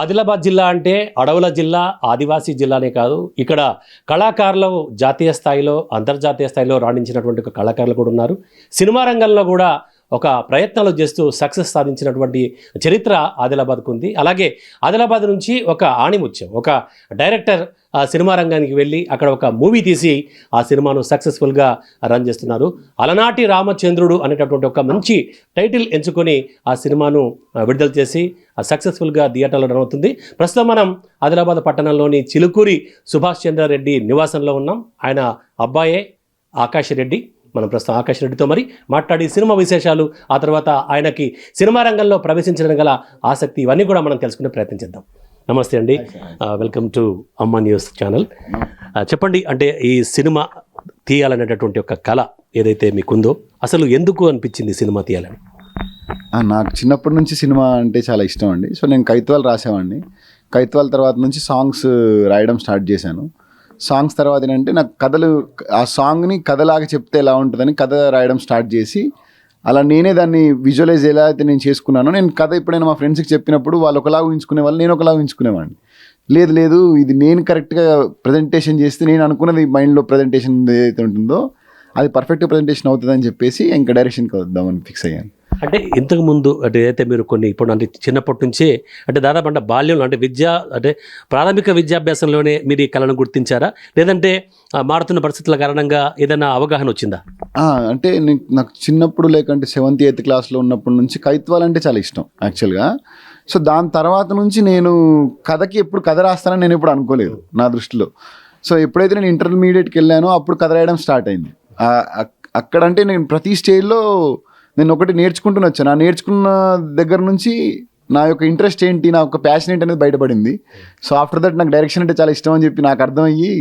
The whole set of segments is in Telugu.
ఆదిలాబాద్ జిల్లా అంటే అడవుల జిల్లా ఆదివాసీ జిల్లానే కాదు. ఇక్కడ కళాకారులు జాతీయ స్థాయిలో అంతర్జాతీయ స్థాయిలో రాణించినటువంటి కళాకారులు కూడా ఉన్నారు. సినిమా రంగంలో కూడా ఒక ప్రయత్నాలు చేస్తూ సక్సెస్ సాధించినటువంటి చరిత్ర ఆదిలాబాద్కు ఉంది. అలాగే ఆదిలాబాద్ నుంచి ఒక ఆణిముత్యం ఒక డైరెక్టర్ ఆ సినిమా రంగానికి వెళ్ళి అక్కడ ఒక మూవీ తీసి ఆ సినిమాను సక్సెస్ఫుల్గా రన్ చేస్తున్నారు. అలనాటి రామచంద్రుడు అనేటటువంటి ఒక మంచి టైటిల్ ఎంచుకొని ఆ సినిమాను విడుదల చేసి ఆ సక్సెస్ఫుల్గా థియేటర్లో రన్ అవుతుంది. ప్రస్తుతం మనం ఆదిలాబాద్ పట్టణంలోని చిలుకూరి సుభాష్ చంద్రారెడ్డి నివాసంలో ఉన్నాం. ఆయన అబ్బాయే ఆకాష్ రెడ్డి. మనం ప్రస్తుతం ఆకాష్ రెడ్డితో మరి మాట్లాడి సినిమా విశేషాలు ఆ తర్వాత ఆయనకి సినిమా రంగంలో ప్రవేశించడం గల ఆసక్తి ఇవన్నీ కూడా మనం తెలుసుకునే ప్రయత్నం చేద్దాం. నమస్తే అండి. Welcome to Amma news channel. చెప్పండి అంటే ఈ సినిమా తీయాలనేటటువంటి ఒక కళ ఏదైతే మీకుందో అసలు ఎందుకు అనిపించింది సినిమా తీయాలని? నాకు చిన్నప్పటి నుంచి సినిమా అంటే చాలా ఇష్టం అండి. సో నేను కైత్వాల్ రాసేవాడిని. కైత్వాల్ తర్వాత నుంచి సాంగ్స్ రాయడం స్టార్ట్ చేశాను. సాంగ్స్ తర్వాత ఏంటంటే నాకు కథలు ఆ సాంగ్ని కథలాగా చెప్తే ఎలా ఉంటుందని కథ రాయడం స్టార్ట్ చేసి అలా నేనే దాన్ని విజువలైజ్ ఎలా అయితే నేను చేసుకున్నానో నేను కథ ఎప్పుడైనా మా ఫ్రెండ్స్కి చెప్పినప్పుడు వాళ్ళు ఒకలా ఊహించుకునే వాళ్ళు నేను ఒకలా ఊహించుకునేవాడిని. లేదు లేదు ఇది నేను కరెక్ట్గా ప్రజెంటేషన్ చేస్తే నేను అనుకున్నది మైండ్లో ప్రజెంటేషన్ ఏదైతే ఉంటుందో అది పర్ఫెక్ట్ ప్రజెంటేషన్ అవుతుందని చెప్పేసి ఇంకా డైరెక్షన్కి వద్దామని ఫిక్స్ అయ్యాను. అంటే ఇంతకు ముందు అంటే ఏదైతే మీరు కొన్ని ఇప్పుడు అంటే చిన్నప్పటి నుంచే అంటే దాదాపు అంటే బాల్యంలో అంటే విద్య అంటే ప్రాథమిక విద్యాభ్యాసంలోనే మీరు ఈ కళను గుర్తించారా? లేదంటే మారుతున్న పరిస్థితుల కారణంగా ఏదైనా అవగాహన వచ్చిందా? అంటే నాకు చిన్నప్పుడు లేకంటే సెవెంత్ ఎయిత్ క్లాస్లో ఉన్నప్పటి నుంచి కవిత్వాలు అంటే చాలా ఇష్టం యాక్చువల్గా. సో దాని తర్వాత నుంచి నేను కథకి ఎప్పుడు కథ రాస్తానని నేను ఎప్పుడు అనుకోలేదు నా దృష్టిలో. సో ఎప్పుడైతే నేను ఇంటర్మీడియట్కి వెళ్ళానో అప్పుడు కథ రాయడం స్టార్ట్ అయింది. అక్కడంటే నేను ప్రతి స్టేజ్లో నేను ఒకటి నేర్చుకుంటూనే వచ్చాను. ఆ నేర్చుకున్న దగ్గర నుంచి నా యొక్క ఇంట్రెస్ట్ ఏంటి నా యొక్క ప్యాషన్ ఏంటి అనేది బయటపడింది. సో ఆఫ్టర్ దట్ నాకు డైరెక్షన్ అంటే చాలా ఇష్టం అని చెప్పి నాకు అర్థమయ్యి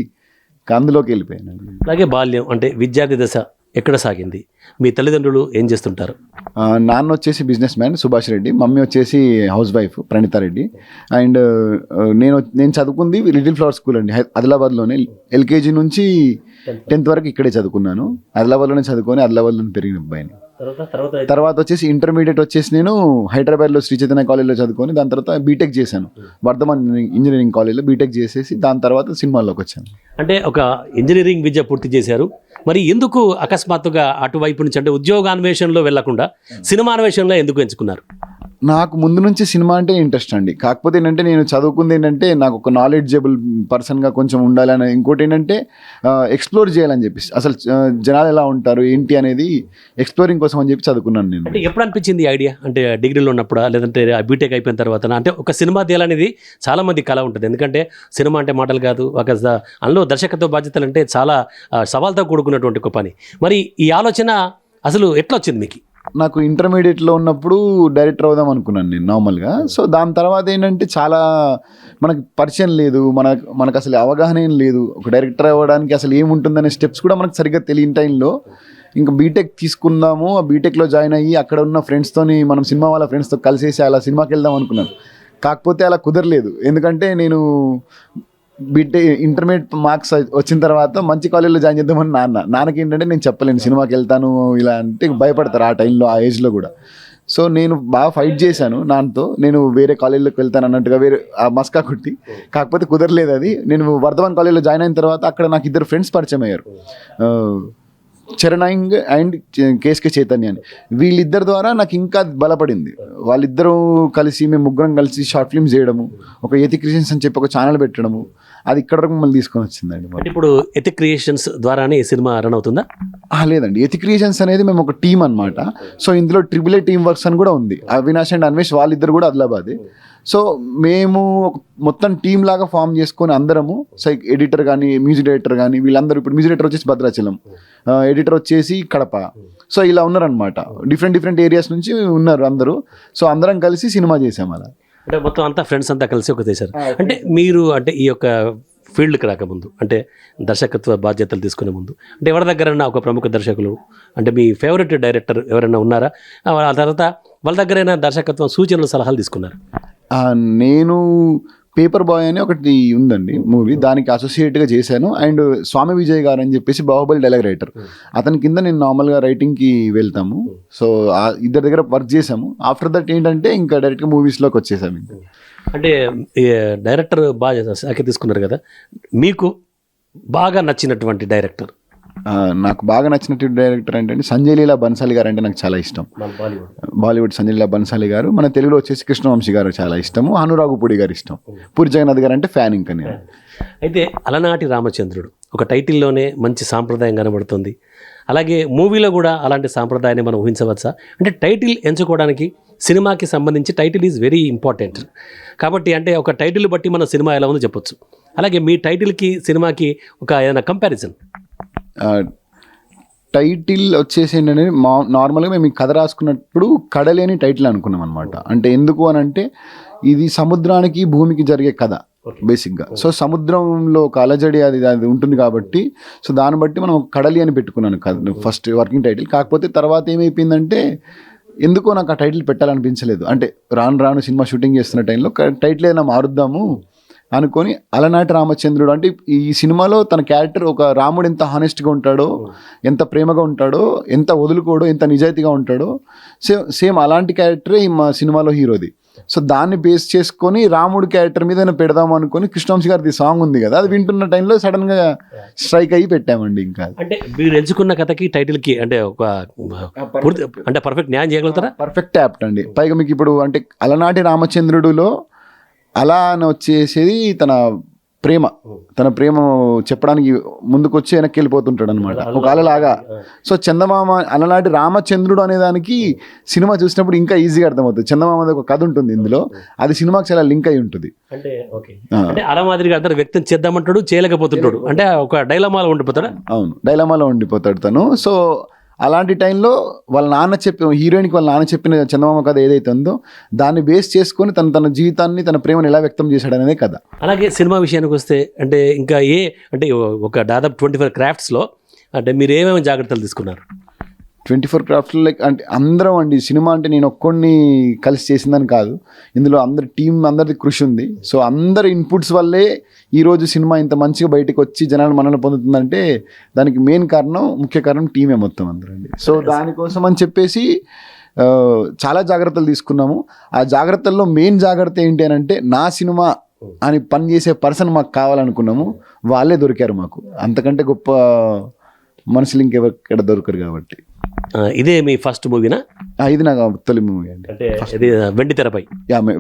అందులోకి వెళ్ళిపోయాను. అలాగే బాల్యం అంటే విద్యార్థి దశ ఎక్కడ సాగింది? మీ తల్లిదండ్రులు ఏం చేస్తుంటారు? నాన్న వచ్చేసి business man Subhash Reddy mummy వచ్చేసి house wife Pranitha Reddy. And నేను నేను చదువుకుంది లిటిల్ ఫ్లవర్ స్కూల్ అండి. ఆదిలాబాద్లోనే. ఎల్కేజీ నుంచి టెన్త్ వరకు ఇక్కడే చదువుకున్నాను. ఆదిలాబాద్లోనే చదువుకొని ఆదిలాబాద్లోనే పెరిగిన అబ్బాయిని. తర్వాత వచ్చేసి ఇంటర్మీడియట్ వచ్చేసి నేను హైదరాబాద్లో శ్రీ చైతన్య కాలేజ్లో చదువుకొని దాని తర్వాత బీటెక్ చేశాను. వర్ధమాన్ ఇంజనీరింగ్ కాలేజ్లో బీటెక్ చేసేసి దాని తర్వాత సినిమాల్లోకి వచ్చాను. అంటే ఒక ఇంజనీరింగ్ విద్య పూర్తి చేశారు. మరి ఎందుకు అకస్మాత్తుగా అటువైపు నుంచి అంటే ఉద్యోగాన్వేషణలో వెళ్ళకుండా సినిమా అన్వేషణలో ఎందుకు ఎంచుకున్నారు? నాకు ముందు నుంచి సినిమా అంటే ఇంట్రెస్ట్ అండి. కాకపోతే ఏంటంటే నేను చదువుకుంది ఏంటంటే నాకు ఒక నాలెడ్జబుల్ పర్సన్గా కొంచెం ఉండాలని ఇంకోటి ఏంటంటే ఎక్స్ప్లోర్ చేయాలని చెప్పేసి. అసలు జనాలు ఎలా ఉంటారు ఏంటి అనేది ఎక్స్ప్లోరింగ్ కోసం అని చెప్పి చదువుకున్నాను నేను. అంటే ఎప్పుడు అనిపించింది ఐడియా అంటే డిగ్రీలో ఉన్నప్పుడా లేదంటే బీటెక్ అయిపోయిన తర్వాత అంటే ఒక సినిమా తీయాలనేది చాలా మంది కళ ఉంటుంది. ఎందుకంటే సినిమా అంటే మాటలు కాదు ఒక అందులో దర్శకత్వ బాధ్యతలు అంటే చాలా సవాల్తో కూడుకున్నటువంటి ఒక పని. మరి ఈ ఆలోచన అసలు ఎట్లా వచ్చింది మీకు? నాకు ఇంటర్మీడియట్లో ఉన్నప్పుడు డైరెక్టర్ అవుదాం అనుకున్నాను నేను నార్మల్గా సో దాని తర్వాత ఏంటంటే చాలా మనకు పరిచయం లేదు మన మనకు అసలు అవగాహన ఏం లేదు. ఒక డైరెక్టర్ అవ్వడానికి అసలు ఏముంటుందనే స్టెప్స్ కూడా మనకు సరిగ్గా తెలియని టైంలో ఇంకా బీటెక్ తీసుకుందాము. ఆ బీటెక్లో జాయిన్ అయ్యి అక్కడ ఉన్న ఫ్రెండ్స్తోని మనం సినిమా వాళ్ళ ఫ్రెండ్స్తో కలిసేసి అలా సినిమాకి వెళ్దాం అనుకున్నాను. కాకపోతే అలా కుదరలేదు. ఎందుకంటే నేను బీటెక్ ఇంటర్మీడియట్ మార్క్స్ వచ్చిన తర్వాత మంచి కాలేజ్లో జాయిన్ చేద్దామని నాన్న. నాన్నకి ఏంటంటే నేను చెప్పలేను సినిమాకి వెళ్తాను ఇలా అంటే భయపడతారు ఆ టైంలో ఆ ఏజ్లో కూడా. సో నేను బాగా ఫైట్ చేశాను నాన్నతో. నేను వేరే కాలేజ్లోకి వెళ్తాను అన్నట్టుగా వేరే ఆ మస్కా కొట్టి. కాకపోతే కుదరలేదు అది. నేను వర్ధమాన్ కాలేజ్లో జాయిన్ అయిన తర్వాత అక్కడ నాకు ఇద్దరు ఫ్రెండ్స్ పరిచయం అయ్యారు. చరణాయింగ్ అండ్ కేఎస్కే చైతన్య అని వీళ్ళిద్దరి ద్వారా నాకు ఇంకా బలపడింది. వాళ్ళిద్దరూ కలిసి మేము ముగ్గురం కలిసి షార్ట్ ఫిల్మ్స్ చేయడము ఒక యతి క్రియేషన్స్ అని చెప్పి ఒక ఛానల్ పెట్టడము అది ఇక్కడ వరకు మమ్మల్ని తీసుకొని వచ్చిందండి ఇప్పుడు ఎథిక్ క్రియేషన్స్ ద్వారానే ఈ సినిమా రన్ అవుతుందా? లేదండి. ఎతి క్రియేషన్స్ అనేది మేము ఒక టీం అన్నమాట. సో ఇందులో ట్రిపుల్ ఏ టీమ్ వర్క్స్ అని కూడా ఉంది. అవినాష్ అండ్ అన్వేష్ వాళ్ళిద్దరు కూడా ఆదిలాబాదే. సో మేము ఒక మొత్తం టీం లాగా ఫామ్ చేసుకొని అందరము సై ఎడిటర్ కానీ మ్యూజిక్ డైరెక్టర్ కానీ వీళ్ళందరూ ఇప్పుడు మ్యూజిక్ డైరెక్టర్ వచ్చేసి భద్రాచలం. ఎడిటర్ వచ్చేసి కడప. సో ఇలా ఉన్నారనమాట డిఫరెంట్ డిఫరెంట్ ఏరియాస్ నుంచి ఉన్నారు అందరూ. సో అందరం కలిసి సినిమా చేసాం అలా. అంటే మొత్తం అంతా ఫ్రెండ్స్ అంతా కలిసి ఒక చేశారు అంటే మీరు అంటే ఈ యొక్క ఫీల్డ్కి రాకముందు అంటే దర్శకత్వ బాధ్యతలు తీసుకునే ముందు అంటే ఎవరి దగ్గరైనా ఒక ప్రముఖ దర్శకులు అంటే మీ ఫేవరెట్ డైరెక్టర్ ఎవరైనా ఉన్నారా? ఆ తర్వాత వాళ్ళ దగ్గరైనా దర్శకత్వం సూచనలు సలహాలు తీసుకున్నారు? నేను పేపర్ బాయ్ అని ఒకటి ఉందండి మూవీ. దానికి అసోసియేట్గా చేశాను. అండ్ స్వామి విజయ్ గారు అని చెప్పేసి బాహుబలి డైలాగ్ రైటర్. అతని కింద నేను నార్మల్గా రైటింగ్కి వెళ్తాము. సో ఆ ఇద్దరి దగ్గర వర్క్ చేసాము ఆఫ్టర్ దట్ ఏంటంటే ఇంకా డైరెక్ట్గా మూవీస్లోకి వచ్చేసాము ఇంకా. అంటే డైరెక్టర్ బాగా శాఖ తీసుకున్నారు కదా. మీకు బాగా నచ్చినటువంటి డైరెక్టర్ నాకు బాగా నచ్చినటువంటి డైరెక్టర్ ఏంటంటే సంజయ్ లీలా బన్సాలి గారు అంటే నాకు చాలా ఇష్టం. బాలీవుడ్. సంజయ్ లీలా బన్సాలి గారు. మన తెలుగులో వచ్చేసి కృష్ణవంశీ గారు చాలా ఇష్టము. అనురాగుపూడి గారు ఇష్టం. పూరి జగన్నాథ్ గారు అంటే ఫ్యాన్ ఇంకా నేను. అయితే అలనాటి రామచంద్రుడు ఒక టైటిల్లోనే మంచి సాంప్రదాయం కనబడుతుంది. అలాగే మూవీలో కూడా అలాంటి సాంప్రదాయాన్ని మనం ఊహించవచ్చా? అంటే టైటిల్ ఎంచుకోవడానికి సినిమాకి సంబంధించి టైటిల్ ఈజ్ వెరీ ఇంపార్టెంట్. కాబట్టి అంటే ఒక టైటిల్ బట్టి మన సినిమా ఎలా ఉందో చెప్పొచ్చు. అలాగే మీ టైటిల్కి సినిమాకి ఒక ఏదైనా కంపారిజన్. టైటిల్ వచ్చేసి ఏంటంటే మా నార్మల్గా మేము ఈ కథ రాసుకున్నప్పుడు కడలేని టైటిల్ అనుకున్నాం అనమాట అంటే ఎందుకు అని అంటే ఇది సముద్రానికి భూమికి జరిగే కథ బేసిక్గా సో సముద్రంలో ఒక అలజడి అది అది ఉంటుంది కాబట్టి సో దాన్ని బట్టి మనం కడలి అని పెట్టుకున్నాను కథ ఫస్ట్ వర్కింగ్ టైటిల్ కాకపోతే తర్వాత ఏమైపోయిందంటే ఎందుకో నాకు ఆ టైటిల్ పెట్టాలనిపించలేదు. అంటే రాను రాను సినిమా షూటింగ్ చేస్తున్న టైంలో టైటిల్ ఏదైనా మారుద్దాము అనుకొని అలనాటి రామచంద్రుడు అంటే ఈ సినిమాలో తన క్యారెక్టర్ ఒక రాముడు ఎంత హానెస్ట్గా ఉంటాడో ఎంత ప్రేమగా ఉంటాడో ఎంత వదులుకోడో ఎంత నిజాయితీగా ఉంటాడో సేమ్ సేమ్ అలాంటి క్యారెక్టరే ఈ మా సినిమాలో హీరోది. సో దాన్ని బేస్ చేసుకొని రాముడు క్యారెక్టర్ మీద పెడదాం అనుకొని కృష్ణవంశీ గారిది సాంగ్ ఉంది కదా అది వింటున్న టైంలో సడన్గా స్ట్రైక్ అయ్యి పెట్టామండి ఇంకా అంటే మీరు ఎంచుకున్న కథకి టైటిల్కి అంటే ఒక అంటే పర్ఫెక్ట్ న్యాయం చేయగలుగుతారా? పర్ఫెక్ట్ యాప్ట్ అండి. పైగా మీకు ఇప్పుడు అంటే అలనాటి రామచంద్రుడిలో అలా అని వచ్చేసేది తన ప్రేమ. తన ప్రేమ చెప్పడానికి ముందుకు వచ్చి వెనక్కి వెళ్ళిపోతుంటాడు అనమాట ఒక అలలాగా. సో చందమామ అలనాటి రామచంద్రుడు అనే దానికి సినిమా చూసినప్పుడు ఇంకా ఈజీగా అర్థమవుతుంది. చందమామది ఒక కథ ఉంటుంది ఇందులో. అది సినిమాకి చాలా లింక్ అయి ఉంటుంది. అంటే ఓకే. ఆ, అంటే అలా మాదిరిగా అందరు వ్యక్తం చేద్దామంటాడు చేయలేకపోతుంటాడు. అంటే ఒక డైలమాలో ఉండిపోతాడా? అవును. డైలమాలో ఉండిపోతాడు తను. సో అలాంటి టైంలో వాళ్ళ నాన్న చెప్పి హీరోయిన్కి వాళ్ళ నాన్న చెప్పిన చందమామ కథ ఏదైతే ఉందో దాన్ని బేస్ చేసుకొని తన తన జీవితాన్ని తన ప్రేమను ఎలా వ్యక్తం చేశాడనేదే కథ. అలాగే సినిమా విషయానికి వస్తే అంటే ఇంకా ఏ అంటే ఒక దాదాపు ట్వంటీ ఫైవ్ క్రాఫ్ట్స్లో అంటే మీరు ఏమేమి జాగ్రత్తలు తీసుకున్నారు? ట్వంటీ ఫోర్ క్రాఫ్ట్లో లైక్ అంటే అందరం అండి సినిమా అంటే నేను ఒక్కడిని కలిసి చేసిందని కాదు. ఇందులో అందరి టీం అందరిది కృషి ఉంది. సో అందరి ఇన్పుట్స్ వల్లే ఈరోజు సినిమా ఇంత మంచిగా బయటకు వచ్చి జనాలు మనల్ని పొందుతుందంటే దానికి మెయిన్ కారణం ముఖ్య కారణం టీమే మొత్తం అందరండి సో దానికోసం అని చెప్పేసి చాలా జాగ్రత్తలు తీసుకున్నాము. ఆ జాగ్రత్తల్లో మెయిన్ జాగ్రత్త ఏంటి అని అంటే నా సినిమా అని పని చేసే పర్సన్ మాకు కావాలనుకున్నాము. వాళ్ళే దొరికారు మాకు. అంతకంటే గొప్ప మనుషులు ఇంకెవరిక్కడ దొరకరు కాబట్టి. ఇదే మీ ఫస్ట్ మూవీనా ఇది నాకు తొలి మూవీ అండి. అంటే వెండి తెరపై.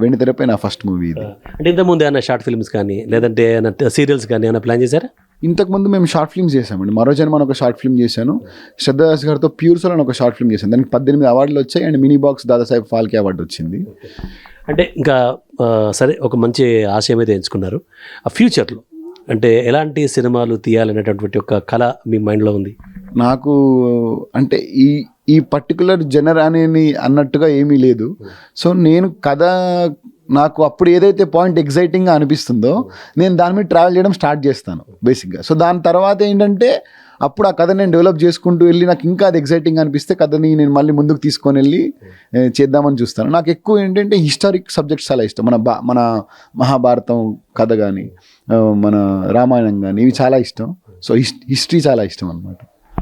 వెండి తెరపై నా ఫస్ట్ మూవీ ఇది. అంటే ఇంతకుముందు ఏమైనా షార్ట్ ఫిల్మ్స్ కానీ లేదంటే ఏమైనా సీరియల్స్ కానీ ఏమైనా ప్లాన్ చేశారా? ఇంతకుముందు మేము షార్ట్ ఫిల్మ్స్ చేసామండి మరో జన్మ ఒక షార్ట్ ఫిల్మ్ చేశాను. శ్రద్ధాదాస్ గారితో ప్యూర్ సోల్ అని ఒక షార్ట్ ఫిల్మ్ చేశాను. దానికి పద్దెనిమిది అవార్డులు వచ్చాయి and mini box Dadasaheb Phalke award వచ్చింది. అంటే ఇంకా సరే ఒక మంచి ఆశయం అయితే ఎంచుకున్నారు ఆ ఫ్యూచర్లో అంటే ఎలాంటి సినిమాలు తీయాలనేటటువంటి ఒక కళ మీ మైండ్లో ఉంది? నాకు అంటే ఈ ఈ పర్టికులర్ జనర్ అనేది అన్నట్టుగా ఏమీ లేదు. సో నేను కథ నాకు అప్పుడు ఏదైతే పాయింట్ ఎగ్జైటింగ్గా అనిపిస్తుందో నేను దాని మీద ట్రావెల్ చేయడం స్టార్ట్ చేస్తాను బేసిక్గా. సో దాని తర్వాత ఏంటంటే అప్పుడు ఆ కథ నేను డెవలప్ చేసుకుంటూ వెళ్ళి నాకు ఇంకా అది ఎగ్జైటింగ్ అనిపిస్తే కథని నేను మళ్ళీ ముందుకు తీసుకొని వెళ్ళి చేద్దామని చూస్తాను. నాకు ఎక్కువ ఏంటంటే హిస్టారిక్ సబ్జెక్ట్స్ చాలా ఇష్టం. మన బా మన మహాభారతం కథ కానీ మన రామాయణం కానీ ఇవి చాలా ఇష్టం. సో హిస్ హిస్టరీ చాలా ఇష్టం అనమాట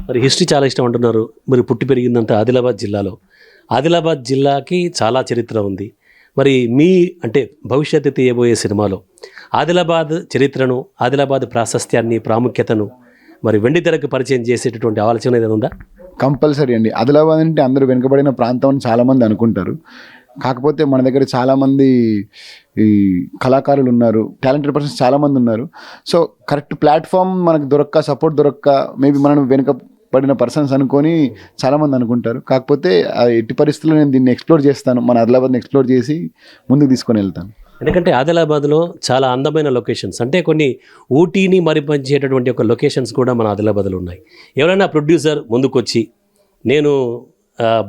మరి హిస్టరీ చాలా ఇష్టం అంటున్నారు. మరి పుట్టి పెరిగిందంతా ఆదిలాబాద్ జిల్లాలో. ఆదిలాబాద్ జిల్లాకి చాలా చరిత్ర ఉంది. మరి మీ అంటే భవిష్యత్తు తీయబోయే సినిమాలో ఆదిలాబాద్ చరిత్రను ఆదిలాబాద్ ప్రాశస్త్యాన్ని ప్రాముఖ్యతను మరి వెండి తెరకు పరిచయం చేసేటటువంటి ఆలోచన ఏదైనా ఉందా? కంపల్సరీ అండి. ఆదిలాబాద్ అంటే అందరూ వెనుకబడిన ప్రాంతం అని చాలామంది అనుకుంటారు. కాకపోతే మన దగ్గర చాలామంది ఈ కళాకారులు ఉన్నారు టాలెంటెడ్ పర్సన్స్ చాలామంది ఉన్నారు. సో కరెక్ట్ ప్లాట్ఫామ్ మనకు దొరక్క సపోర్ట్ దొరక్క మేబీ మనం వెనుక పడిన పర్సన్స్ అనుకొని చాలామంది అనుకుంటారు. కాకపోతే ఆ ఎట్టి పరిస్థితుల్లో నేను దీన్ని ఎక్స్ప్లోర్ చేస్తాను. మన ఆదిలాబాద్ని ఎక్స్ప్లోర్ చేసి ముందుకు తీసుకొని వెళ్తాను. ఎందుకంటే ఆదిలాబాద్లో చాలా అందమైన లొకేషన్స్ అంటే కొన్ని ఊటీని మరిపించేటటువంటి ఒక లొకేషన్స్ కూడా మన ఆదిలాబాద్లో ఉన్నాయి. ఎవరైనా ప్రొడ్యూసర్ ముందుకొచ్చి నేను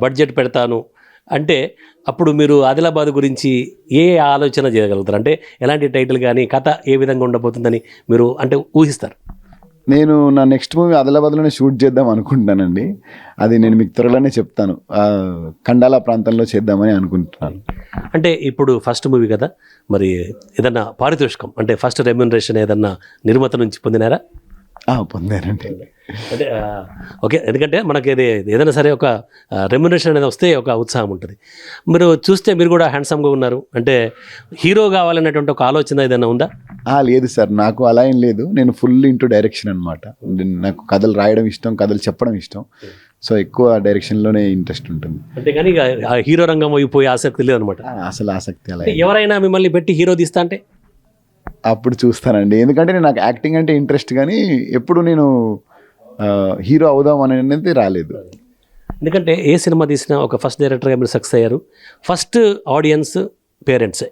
బడ్జెట్ పెడతాను అంటే అప్పుడు మీరు ఆదిలాబాద్ గురించి ఏ ఆలోచన చేయగలుగుతారు? అంటే ఎలాంటి టైటిల్ కానీ కథ ఏ విధంగా ఉండబోతుందని మీరు అంటే ఊహిస్తారు? నేను నా నెక్స్ట్ మూవీ ఆదిలాబాద్లోనే షూట్ చేద్దాం అనుకుంటున్నానండి. అది నేను మీకు త్వరలోనే చెప్తాను. ఆ, కండాల ప్రాంతంలో చేద్దామని అనుకుంటున్నాను. అంటే ఇప్పుడు ఫస్ట్ మూవీ కదా? మరి ఏదన్నా పారితోషికం అంటే ఫస్ట్ రెమ్యునరేషన్ ఏదన్నా నిర్మాత నుంచి పొందినారా? పొందానండి అంటే ఓకే ఎందుకంటే మనకి ఇది ఏదైనా సరే ఒక రెమ్యునేషన్ అనేది వస్తే ఒక ఉత్సాహం ఉంటుంది. మీరు చూస్తే మీరు కూడా హ్యాండ్సమ్గా ఉన్నారు. అంటే హీరో కావాలనేటువంటి ఒక ఆలోచన ఏదైనా ఉందా? ఆ, లేదు సార్. నాకు అలా ఏం లేదు. నేను ఫుల్ ఇంటూ డైరెక్షన్ అనమాట నాకు కథలు రాయడం ఇష్టం కథలు చెప్పడం ఇష్టం. సో ఎక్కువ డైరెక్షన్లోనే ఇంట్రెస్ట్ ఉంటుంది. ఇక ఆ హీరో రంగం అయిపోయి ఆసక్తి లేదనమాట అసలు ఆసక్తి అలా అంటే ఎవరైనా మిమ్మల్ని పెట్టి హీరో తీస్తా అంటే? అప్పుడు చూస్తానండి. ఎందుకంటే నేను నాకు యాక్టింగ్ అంటే ఇంట్రెస్ట్ కానీ ఎప్పుడు నేను హీరో అవుదాం అనేది రాలేదు. ఎందుకంటే ఏ సినిమా తీసినా ఒక ఫస్ట్ డైరెక్టర్గా మీరు సక్సెస్ అయ్యారు. ఫస్ట్ ఆడియన్స్ పేరెంట్సే.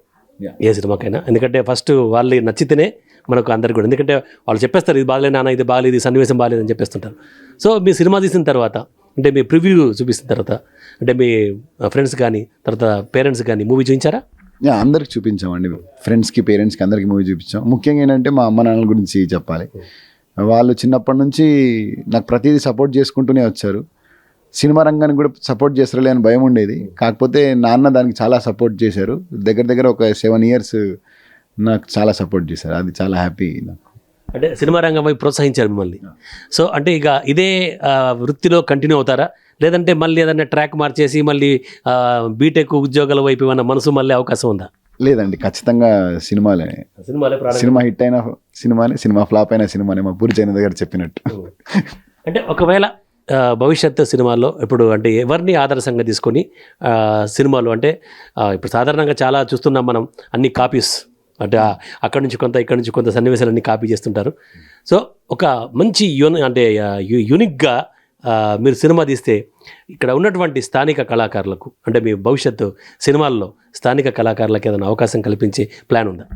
ఏ సినిమాకైనా. ఎందుకంటే ఫస్ట్ వాళ్ళు నచ్చితేనే మనకు అందరికి కూడా. ఎందుకంటే వాళ్ళు చెప్పేస్తారు ఇది బాగలేదు నాన్న ఇది బాగలేదు ఈ సన్నివేశం బాగలేదు అని చెప్పేస్తుంటారు. సో మీ సినిమా తీసిన తర్వాత అంటే మీ ప్రివ్యూ చూపిస్తున్న తర్వాత అంటే మీ ఫ్రెండ్స్ కానీ తర్వాత పేరెంట్స్ కానీ మూవీ చూపించారా? అందరికి చూపించామండి. ఫ్రెండ్స్కి పేరెంట్స్కి అందరికి మూవీ చూపించాం. ముఖ్యంగా ఏంటంటే మా అమ్మ నాన్నల గురించి చెప్పాలి. వాళ్ళు చిన్నప్పటి నుంచి నాకు ప్రతిదీ సపోర్ట్ చేసుకుంటూనే వచ్చారు. సినిమా రంగానికి కూడా సపోర్ట్ చేస్తారులే అని భయం ఉండేది. కాకపోతే నాన్న దానికి చాలా సపోర్ట్ చేశారు. దగ్గర దగ్గర ఒక సెవెన్ ఇయర్స్ నాకు చాలా సపోర్ట్ చేశారు. అది చాలా హ్యాపీ నాకు. అంటే సినిమా రంగం వైపు ప్రోత్సహించారు మిమ్మల్ని. సో అంటే ఇక ఇదే వృత్తిలో కంటిన్యూ అవుతారా? లేదంటే మళ్ళీ ఏదైనా ట్రాక్ మార్చేసి మళ్ళీ బీటెక్ ఉద్యోగాల వైపు ఏమైనా మనసు మళ్ళీ అవకాశం ఉందా? లేదండి ఖచ్చితంగా సినిమాలే. సినిమాలే సినిమా హిట్ అయిన సినిమానే సినిమా ఫ్లాప్ అయిన సినిమానే మా పూరి చైన దగ్గర చెప్పినట్టు. అంటే ఒకవేళ భవిష్యత్తు సినిమాల్లో ఇప్పుడు అంటే ఎవరిని ఆదర్శంగా తీసుకొని సినిమాలు అంటే ఇప్పుడు సాధారణంగా చాలా చూస్తున్నాం మనం అన్ని కాపీస్. అంటే అక్కడ అక్కడి నుంచి కొంత ఇక్కడ నుంచి కొంత సన్నివేశాలన్నీ కాపీ చేస్తుంటారు. సో ఒక మంచి యూన్ అంటే యు- యూనిక్గా మీరు సినిమా తీస్తే ఇక్కడ ఉన్నటువంటి స్థానిక కళాకారులకు అంటే మీ భవిష్యత్తు సినిమాల్లో స్థానిక కళాకారులకు ఏదైనా అవకాశం కల్పించే ప్లాన్ ఉందా?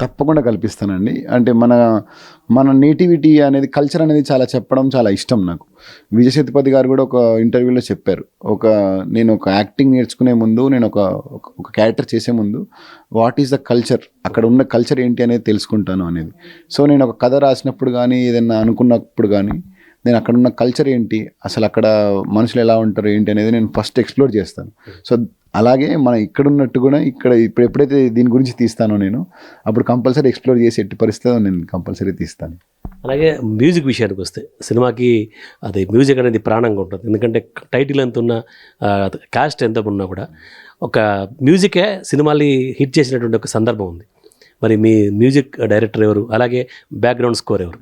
తప్పకుండా కల్పిస్తానండి. అంటే మన మన నేటివిటీ అనేది కల్చర్ అనేది చాలా చెప్పడం చాలా ఇష్టం నాకు. విజయ సేతుపతి గారు కూడా ఒక ఇంటర్వ్యూలో చెప్పారు. ఒక నేను ఒక యాక్టింగ్ నేర్చుకునే ముందు నేను ఒక ఒక- ఒక క్యారెక్టర్ చేసే ముందు వాట్ ఈస్ ద కల్చర్ అక్కడ ఉన్న కల్చర్ ఏంటి అనేది తెలుసుకుంటాను అనేది. సో నేను ఒక కథ రాసినప్పుడు కానీ ఏదైనా అనుకున్నప్పుడు కానీ నేను అక్కడ ఉన్న కల్చర్ ఏంటి? అసలు అక్కడ మనుషులు ఎలా ఉంటారు? ఏంటి? అనేది నేను ఫస్ట్ ఎక్స్ప్లోర్ చేస్తాను. సో అలాగే మనం ఇక్కడ ఉన్నట్టు కూడా ఇక్కడ ఇప్పుడు ఎప్పుడైతే దీని గురించి తీస్తానో నేను అప్పుడు కంపల్సరీ ఎక్స్ప్లోర్ చేసి ఎట్టి పరిస్థితిలో నేను కంపల్సరీ తీస్తాను. అలాగే మ్యూజిక్ విషయానికి వస్తే సినిమాకి అది మ్యూజిక్ అనేది ప్రాణంగా ఉంటుంది. ఎందుకంటే టైటిల్ ఎంత ఉన్నా కాస్ట్ ఎంత ఉన్నా కూడా ఒక మ్యూజికే సినిమాని హిట్ చేసినటువంటి ఒక సందర్భం ఉంది. మరి మీ మ్యూజిక్ డైరెక్టర్ ఎవరు? అలాగే బ్యాక్గ్రౌండ్ స్కోర్ ఎవరు?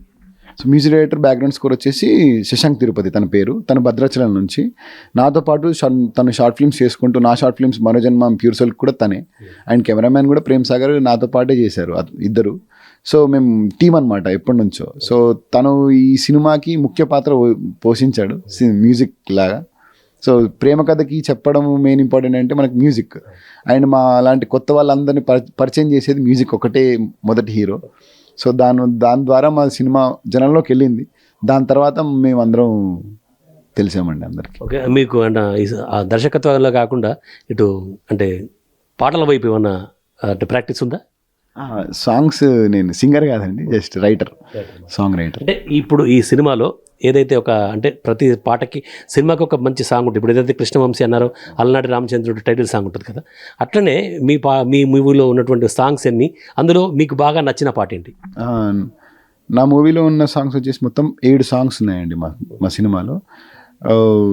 So music director background score వచ్చేసి శశాంక్ తిరుపతి తన పేరు. తన భద్రాచలం నుంచి. నాతో పాటు తను షార్ట్ ఫిల్మ్స్ చేసుకుంటూ నా short films Marojanma pure soul కూడా తనే. అండ్ కెమెరామ్యాన్ కూడా ప్రేమ్ సాగర్ నాతో పాటే చేశారు ఇద్దరు. సో మేము టీం అనమాట ఎప్పటి నుంచో. సో తను ఈ సినిమాకి ముఖ్య పాత్ర పో- పోషించాడు సి- మ్యూజిక్ లాగా. సో ప్రేమ కథకి చెప్పడం మెయిన్ ఇంపార్టెంట్ అంటే మనకు మ్యూజిక్ అండ్ మా అలాంటి కొత్త వాళ్ళందరినీ పరి- పరిచయం చేసేది మ్యూజిక్ ఒకటే మొదటి హీరో సో దాని దాని ద్వారా మా సినిమా జనంలోకి వెళ్ళింది. దాని తర్వాత మేమందరం తెలిసామండి అందరికి. ఓకే మీకు అంటే దర్శకత్వంలో కాకుండా ఇటు అంటే పాటల వైపు ఏమన్నా అంటే ప్రాక్టీస్ ఉందా? సాంగ్స్ నేను సింగర్ కాదండి జస్ట్ రైటర్. Song writer. అంటే ఇప్పుడు ఈ సినిమాలో ఏదైతే ఒక అంటే ప్రతి పాటకి సినిమాకి ఒక మంచి సాంగ్ ఉంటుంది. ఇప్పుడు ఏదైతే కృష్ణవంశీ అన్నారో అలనాటి రామచంద్రుడు టైటిల్ సాంగ్ ఉంటుంది కదా. అట్లనే మీ పా మీ మూవీలో ఉన్నటువంటి సాంగ్స్ ఎన్ని అందులో మీకు బాగా నచ్చిన పాట ఏంటి? నా మూవీలో ఉన్న సాంగ్స్ వచ్చేసి మొత్తం ఏడు సాంగ్స్ ఉన్నాయండి మా మా సినిమాలో.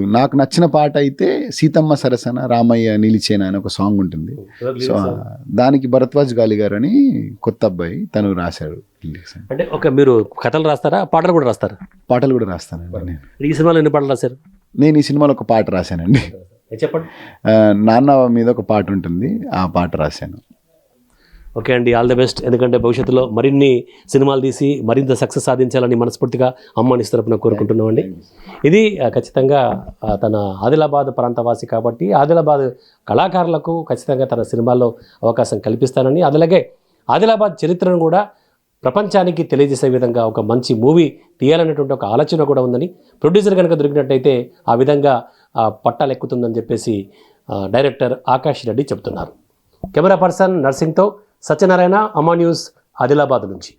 నాకు నచ్చిన పాట అయితే సీతమ్మ సరసన రామయ్య నిలిచేన అని ఒక సాంగ్ ఉంటుంది. సో దానికి భరద్వాజ్ గాలి గారు అని కొత్త అబ్బాయి తను రాశాడు. అంటే ఒక మీరు కథలు రాస్తారా? పాటలు కూడా రాస్తారా? పాటలు కూడా రాస్తానండి నేను. ఈ సినిమాలో ఎన్ని పాటలు రాశారు? నేను ఈ సినిమాలో ఒక పాట రాశానండి. చెప్పండి. నాన్న మీద ఒక పాట ఉంటుంది. ఆ పాట రాశాను. ఓకే అండి ఆల్ ద బెస్ట్. ఎందుకంటే భవిష్యత్తులో మరిన్ని సినిమాలు తీసి మరింత సక్సెస్ సాధించాలని మనస్ఫూర్తిగా అమ్మాని తరపున కోరుకుంటున్నామండి. ఇది ఖచ్చితంగా తన ఆదిలాబాద్ ప్రాంతవాసి కాబట్టి ఆదిలాబాద్ కళాకారులకు ఖచ్చితంగా తన సినిమాల్లో అవకాశం కల్పిస్తానని అలాగే ఆదిలాబాద్ చరిత్రను కూడా ప్రపంచానికి తెలియజేసే విధంగా ఒక మంచి మూవీ తీయాలనేటువంటి ఒక ఆలోచన కూడా ఉందని ప్రొడ్యూసర్ కనుక దొరికినట్టయితే ఆ విధంగా ఆ, పట్టాలు ఎక్కుతుందని చెప్పేసి డైరెక్టర్ ఆకాష్ రెడ్డి చెబుతున్నారు. కెమెరా పర్సన్ నర్సింగ్తో సత్యనారాయణ అమా న్యూస్ ఆదిలాబాద్ నుంచి.